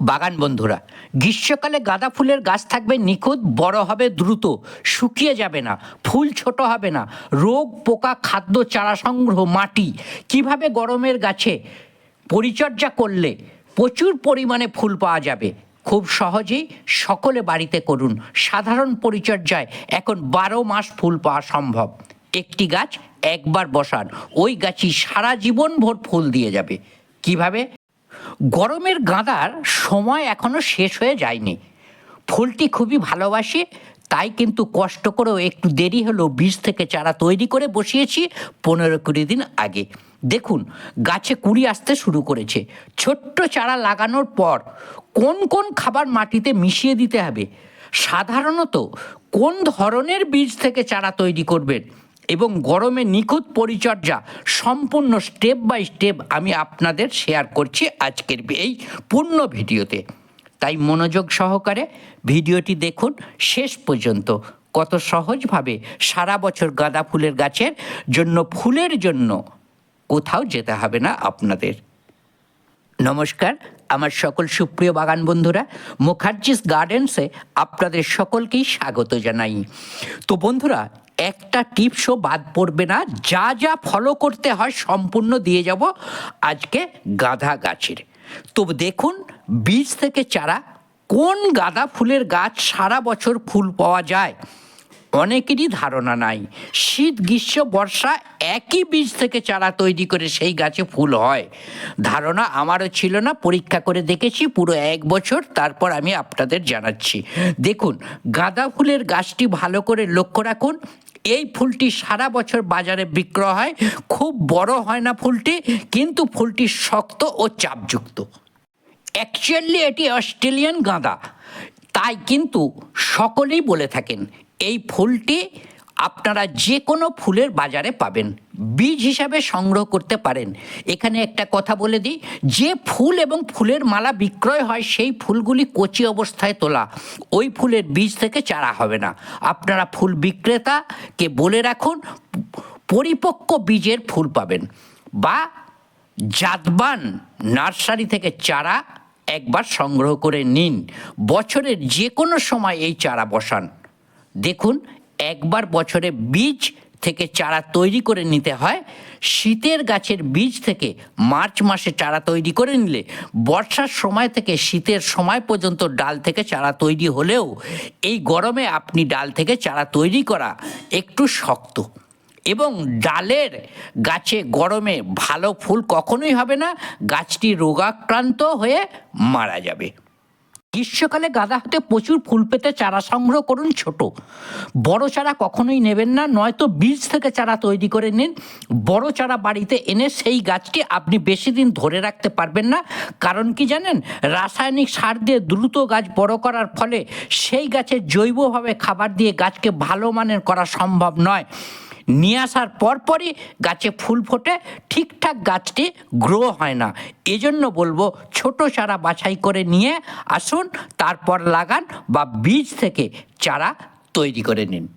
বাগান বন্ধুরা, গ্রীষ্মকালে গাঁদা ফুলের গাছ থাকবে নিখুঁত, বড় হবে দ্রুত, শুকিয়ে যাবে না, ফুল ছোট হবে না, রোগ, পোকা, খাদ্য, চারা সংগ্রহ, মাটি, কীভাবে গরমের গাছে পরিচর্যা করলে প্রচুর পরিমাণে ফুল পাওয়া যাবে? খুব সহজেই সকলে বাড়িতে করুন, সাধারণ পরিচর্যায় এখন বারো মাস ফুল পাওয়া সম্ভব। একটি গাছ একবার বসান, ওই গাছই সারা জীবন ভোর ফুল দিয়ে যাবে। কীভাবে? গরমের গাঁদার সময় এখনও শেষ হয়ে যায়নি। ফুলটি খুবই ভালোবাসি, তাই কিন্তু কষ্ট করেও একটু দেরি হলেও বীজ থেকে চারা তৈরি করে বসিয়েছি পনেরো কুড়ি দিন আগে। দেখুন, গাছে কুড়ি আসতে শুরু করেছে। ছোট্ট চারা লাগানোর পর কোন কোন খাবার মাটিতে মিশিয়ে দিতে হবে? সাধারণত কোন ধরনের বীজ থেকে চারা তৈরি করবেন? এবং গরমে নিখুঁত পরিচর্যা সম্পূর্ণ স্টেপ বাই স্টেপ আমি আপনাদের শেয়ার করছি আজকের এই পূর্ণ ভিডিওতে। তাই মনোযোগ সহকারে ভিডিওটি দেখুন, শেষ পর্যন্ত। কত সহজভাবে সারা বছর গাঁদা ফুলের গাছের জন্য ফুলের জন্য কোথাও যেতে হবে না আপনাদের। নমস্কার, আমার সকল সুপ্রিয় বাগান বন্ধুরা, মুখার্জিস গার্ডেন্সে আপনাদের সকলকেই স্বাগত জানাই। তো বন্ধুরা একটা টিপসও বাদ পড়বে না। যা যা ফলো করতে হয় সম্পূর্ণ দিয়ে যাব আজকে গাঁদা গাছের। তো দেখুন, বীজ থেকে চারা, কোন গাঁদা ফুলের গাছ সারা বছর ফুল পাওয়া যায়? অনেকেরই ধারণা নাই। শীত, গ্রীষ্ম, বর্ষা একই বীজ থেকে চারা তৈরি করে সেই গাছে ফুল হয়। ধারণা আমারও ছিল না, পরীক্ষা করে দেখেছি, পুরো এক বছর, তারপর আমি আপনাদের জানাচ্ছি। দেখুন, গাঁদা ফুলের গাছটি ভালো করে লক্ষ্য রাখুন এই ফুলটি সারা বছর বাজারে বিক্রয় হয়। খুব বড় হয় না ফুলটি, কিন্তু ফুলটি শক্ত ও চাপযুক্ত। অ্যাকচুয়ালি এটি অস্ট্রেলিয়ান গাঁদা। তাই কিন্তু সকলেই বলে থাকেন, এই ফুলটি আপনারা যে কোনো ফুলের বাজারে পাবেন। বীজ হিসাবে সংগ্রহ করতে পারেন। এখানে একটা কথা বলে দিই, যে ফুল এবং ফুলের মালা বিক্রয় হয় সেই ফুলগুলি কচি অবস্থায় তোলা। ওই ফুলের বীজ থেকে চারা হবে না। আপনারা ফুল বিক্রেতাকে বলে রাখুন, পরিপক্ক বীজের ফুল পাবেন বা জাতবান নার্সারি থেকে চারা একবার সংগ্রহ করে নিন। বছরের যে কোনো সময় এই চারা বসান। দেখুন একবার বছরে বীজ থেকে চারা তৈরি করে নিতে হয়। শীতের গাছের বীজ থেকে মার্চ মাসে চারা তৈরি করে নিলে বর্ষার সময় থেকে শীতের সময় পর্যন্ত ডাল থেকে চারা তৈরি হলেও এই গরমে আপনি ডাল থেকে চারা তৈরি করা একটু শক্ত। এবং ডালের গাছে গরমে ভালো ফুল কখনোই হবে না, গাছটি রোগাক্রান্ত হয়ে মারা যাবে। গ্রীষ্মকালে গাঁদা হাতে প্রচুর ফুল পেতে চারা সংগ্রহ করুন ছোট। বড় চারা কখনোই নেবেন না, নয়তো বীজ থেকে চারা তৈরি করে নিন। বড় চারা বাড়িতে এনে সেই গাছটি আপনি বেশি দিন ধরে রাখতে পারবেন না। কারণ কি জানেন? রাসায়নিক সার দিয়ে দ্রুত গাছ বড় করার ফলে সেই গাছের জৈবভাবে খাবার দিয়ে গাছকে ভালো মানের করা সম্ভব নয়। নিয়ে আসার পরপরই গাছে ফুল ফোটে, ঠিকঠাক গাছটি গ্রো হয় না। এজন্য বলব ছোট চারা বাছাই করে নিয়ে আসুন, তারপর লাগান বা বীজ থেকে চারা তৈরি করে নিন।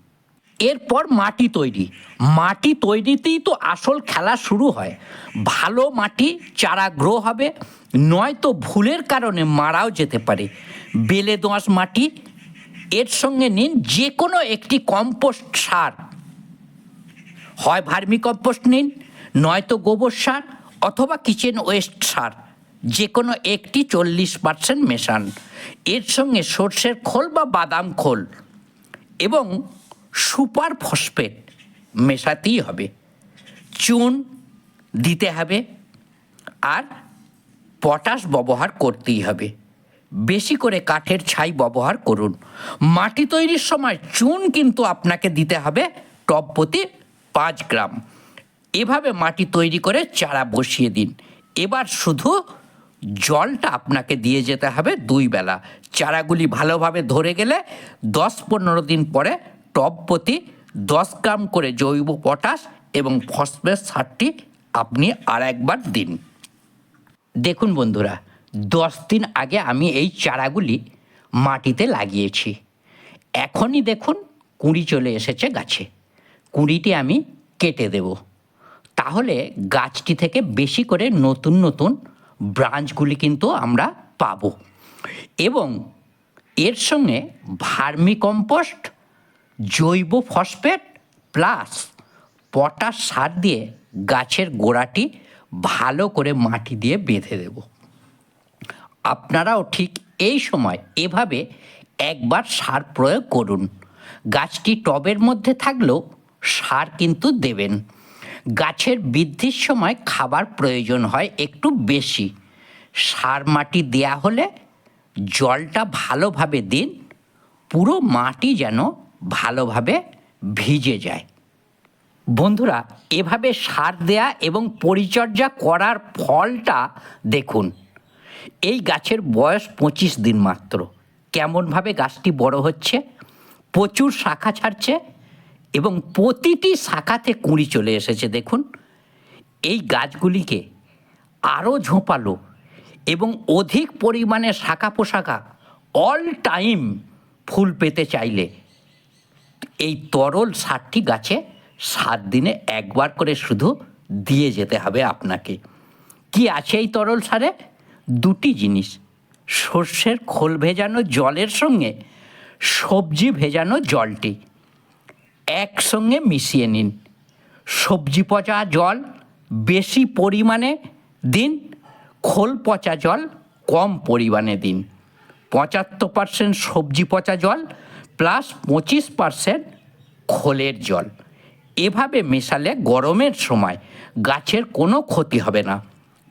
এরপর মাটি তৈরি। মাটি তৈরিতেই তো আসল খেলা শুরু হয়। ভালো মাটি চারা গ্রো হবে, নয়তো ভুলের কারণে মারাও যেতে পারে। বেলে দোঁয়াশ মাটি, এর সঙ্গে নিন যে কোনো একটি কম্পোস্ট সার। হয় ভার্মি কম্পোস্ট নিন, নয়তো গোবর সার অথবা কিচেন ওয়েস্ট সার যে কোনো একটি চল্লিশ পার্সেন্ট মেশান। এর সঙ্গে সর্ষের খোল বা বাদাম খোল এবং সুপার ফসফেট মেশাতেই হবে। চুন দিতে হবে আর পটাশ ব্যবহার করতেই হবে। বেশি করে কাঠের ছাই ব্যবহার করুন। মাটি তৈরির সময় চুন কিন্তু আপনাকে দিতে হবে টপ প্রতি পাঁচ গ্রাম। এভাবে মাটি তৈরি করে চারা বসিয়ে দিন। এবার শুধু জলটা আপনাকে দিয়ে যেতে হবে দুই বেলা। চারাগুলি ভালোভাবে ধরে গেলে দশ পনেরো দিন পরে টব প্রতি দশ গ্রাম করে জৈব পটাশ এবং ফসফেট সারটি আপনি আর একবার দিন। দেখুন বন্ধুরা, দশ দিন আগে আমি এই চারাগুলি মাটিতে লাগিয়েছি। এখনই দেখুন, কুঁড়ি চলে এসেছে গাছে। কুঁড়িটি আমি কেটে দেব। তাহলে গাছটি থেকে বেশি করে নতুন নতুন ব্রাঞ্চগুলি কিন্তু আমরা পাবো। এবং এর সঙ্গে ভার্মি কম্পোস্ট জৈব ফসফেট প্লাস পটাশ সার দিয়ে গাছের গোড়াটি ভালো করে মাটি দিয়ে বেঁধে দেব। আপনারাও ঠিক এই সময় এভাবে একবার সার প্রয়োগ করুন। গাছটি টবের মধ্যে থাকলেও সার কিন্তু দেবেন। গাছের বৃদ্ধির সময় খাবার প্রয়োজন হয় একটু বেশি। সার মাটি দেয়া হলে জলটা ভালোভাবে দিন, পুরো মাটি যেন ভালোভাবে ভিজে যায়। বন্ধুরা, এভাবে সার দেয়া এবং পরিচর্যা করার ফলটা দেখুন। এই গাছের বয়স পঁচিশ দিন মাত্র। কেমনভাবে গাছটি বড় হচ্ছে? প্রচুর শাখা ছাড়ছে। এবং প্রতিটি শাখাতে কুঁড়ি চলে এসেছে, দেখুন। এই গাছগুলিকে আরও ঝোঁপালো এবং অধিক পরিমাণে শাখা পোশাখা অল টাইম ফুল পেতে চাইলে। এই তরল সারটি গাছে সাত দিনে একবার করে শুধু দিয়ে যেতে হবে আপনাকে। কি আছে এই তরল সারে? দুটি জিনিস। সর্ষের খোল ভেজানো জলের সঙ্গে সবজি ভেজানো জলটি। একসঙ্গে মিশিয়ে নিন। সবজি পচা জল, বেশি পরিমাণে দিন, খোল পচা জল, কম পরিমাণে দিন। পঁচাত্তর পার্সেন্ট সবজি পচা জল প্লাস পঁচিশ পার্সেন্ট খোলের জল। এভাবে মেশালে গরমের সময় গাছের কোনো ক্ষতি হবে না।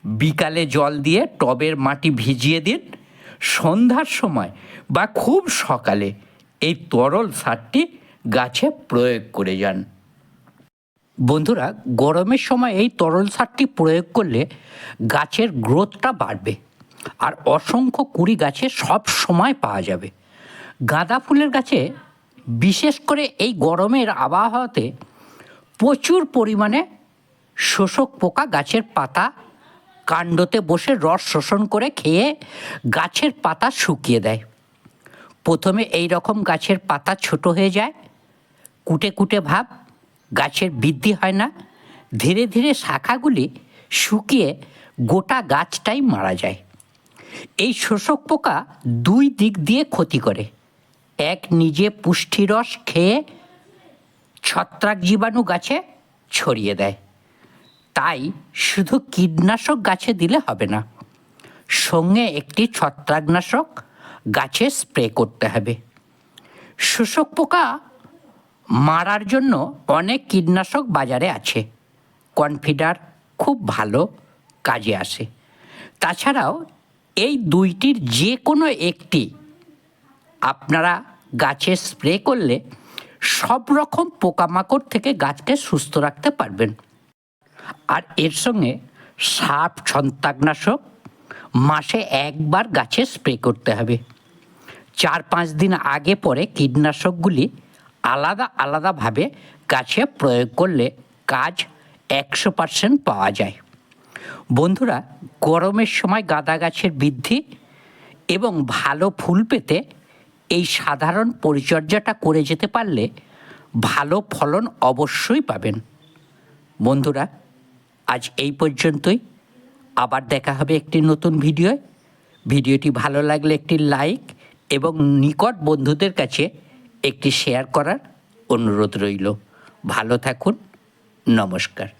বিকালে জল দিয়ে টবের মাটি ভিজিয়ে দিন। সন্ধ্যার সময় বা খুব সকালে এই তরল সারটি গাছে প্রয়োগ করে যান। বন্ধুরা, গরমের সময় এই তরল সারটি প্রয়োগ করলে গাছের গ্রোথটা বাড়বে আর অসংখ্য কুড়ি গাছে সব সময় পাওয়া যাবে। গাঁদা ফুলের গাছে বিশেষ করে এই গরমের আবহাওয়াতে প্রচুর পরিমাণে শোষক পোকা গাছের পাতা কাণ্ডতে বসে রস শোষণ করে খেয়ে গাছের পাতা শুকিয়ে দেয়। প্রথমে এই রকম গাছের পাতা ছোট হয়ে যায় কুটে কুটে ভাব, গাছের বৃদ্ধি হয় না। ধীরে ধীরে শাখাগুলি শুকিয়ে গোটা গাছটাই মারা যায়। এই শোষক পোকা দুই দিক দিয়ে ক্ষতি করে। এক নিজে পুষ্টিরস খেয়ে ছত্রাক জীবাণু গাছে ছড়িয়ে দেয়। তাই শুধু কীটনাশক গাছে দিলে হবে না, সঙ্গে একটি ছত্রাকনাশক গাছে স্প্রে করতে হবে। শোষক পোকা মারার জন্য অনেক কীটনাশক বাজারে আছে। কনফিডার খুব ভালো কাজে আসে। তাছাড়াও এই দুইটির যে কোনো একটি আপনারা গাছে স্প্রে করলে সব রকম পোকামাকড় থেকে গাছকে সুস্থ রাখতে পারবেন। আর এর সঙ্গে সাপ, ছন্তাকনাশক মাসে একবার গাছে স্প্রে করতে হবে। চার পাঁচ দিন আগে পরে কীটনাশকগুলি আলাদা আলাদাভাবে গাছে প্রয়োগ করলে কাজ একশো পার্সেন্ট পাওয়া যায়। বন্ধুরা, গরমের সময় গাঁদা গাছের বৃদ্ধি এবং ভালো ফুল পেতে এই সাধারণ পরিচর্যাটা করে যেতে পারলে ভালো ফলন অবশ্যই পাবেন। বন্ধুরা, আজ এই পর্যন্তই। আবার দেখা হবে একটি নতুন ভিডিও ভিডিওটি ভালো লাগলে একটি লাইক এবং নিকট বন্ধুদের কাছে একটি শেয়ার করার অনুরোধ রইল। ভালো থাকুন নমস্কার।